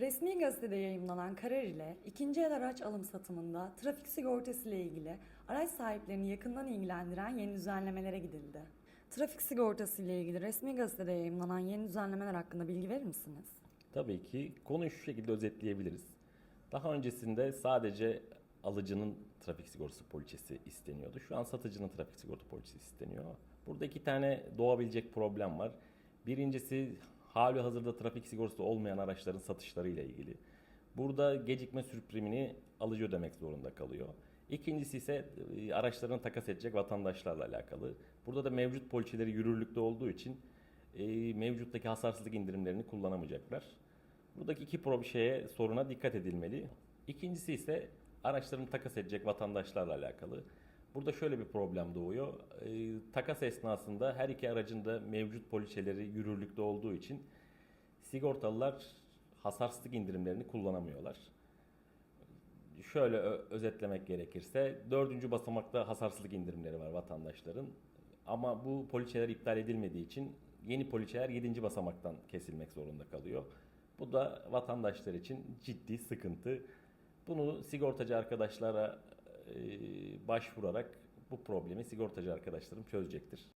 Resmi gazetede yayımlanan karar ile ikinci el araç alım satımında trafik sigortası ile ilgili araç sahiplerini yakından ilgilendiren yeni düzenlemelere gidildi. Trafik sigortası ile ilgili resmi gazetede yayımlanan yeni düzenlemeler hakkında bilgi verir misiniz? Tabii ki konuyu şu şekilde özetleyebiliriz. Daha öncesinde sadece alıcının trafik sigortası poliçesi isteniyordu. Şu an satıcının trafik sigorta poliçesi isteniyor. Burada iki tane doğabilecek problem var. Birincisi hali hazırda trafik sigortası olmayan araçların satışları ile ilgili. Burada gecikme sürprimini alıcı ödemek zorunda kalıyor. İkincisi ise e, araçlarını takas edecek vatandaşlarla alakalı. Burada da mevcut poliçeleri yürürlükte olduğu için e, mevcuttaki hasarsızlık indirimlerini kullanamayacaklar. Buradaki iki pro şeye soruna dikkat edilmeli. İkincisi ise araçlarını takas edecek vatandaşlarla alakalı. Burada şöyle bir problem doğuyor. E, takas esnasında her iki aracın da mevcut poliçeleri yürürlükte olduğu için sigortalılar hasarsızlık indirimlerini kullanamıyorlar. Şöyle özetlemek gerekirse dördüncü basamakta hasarsızlık indirimleri var vatandaşların. Ama bu poliçeler iptal edilmediği için yeni poliçeler 7. basamaktan kesilmek zorunda kalıyor. Bu da vatandaşlar için ciddi sıkıntı. Bunu sigortacı arkadaşlara başvurarak bu problemi sigortacı arkadaşlarım çözecektir.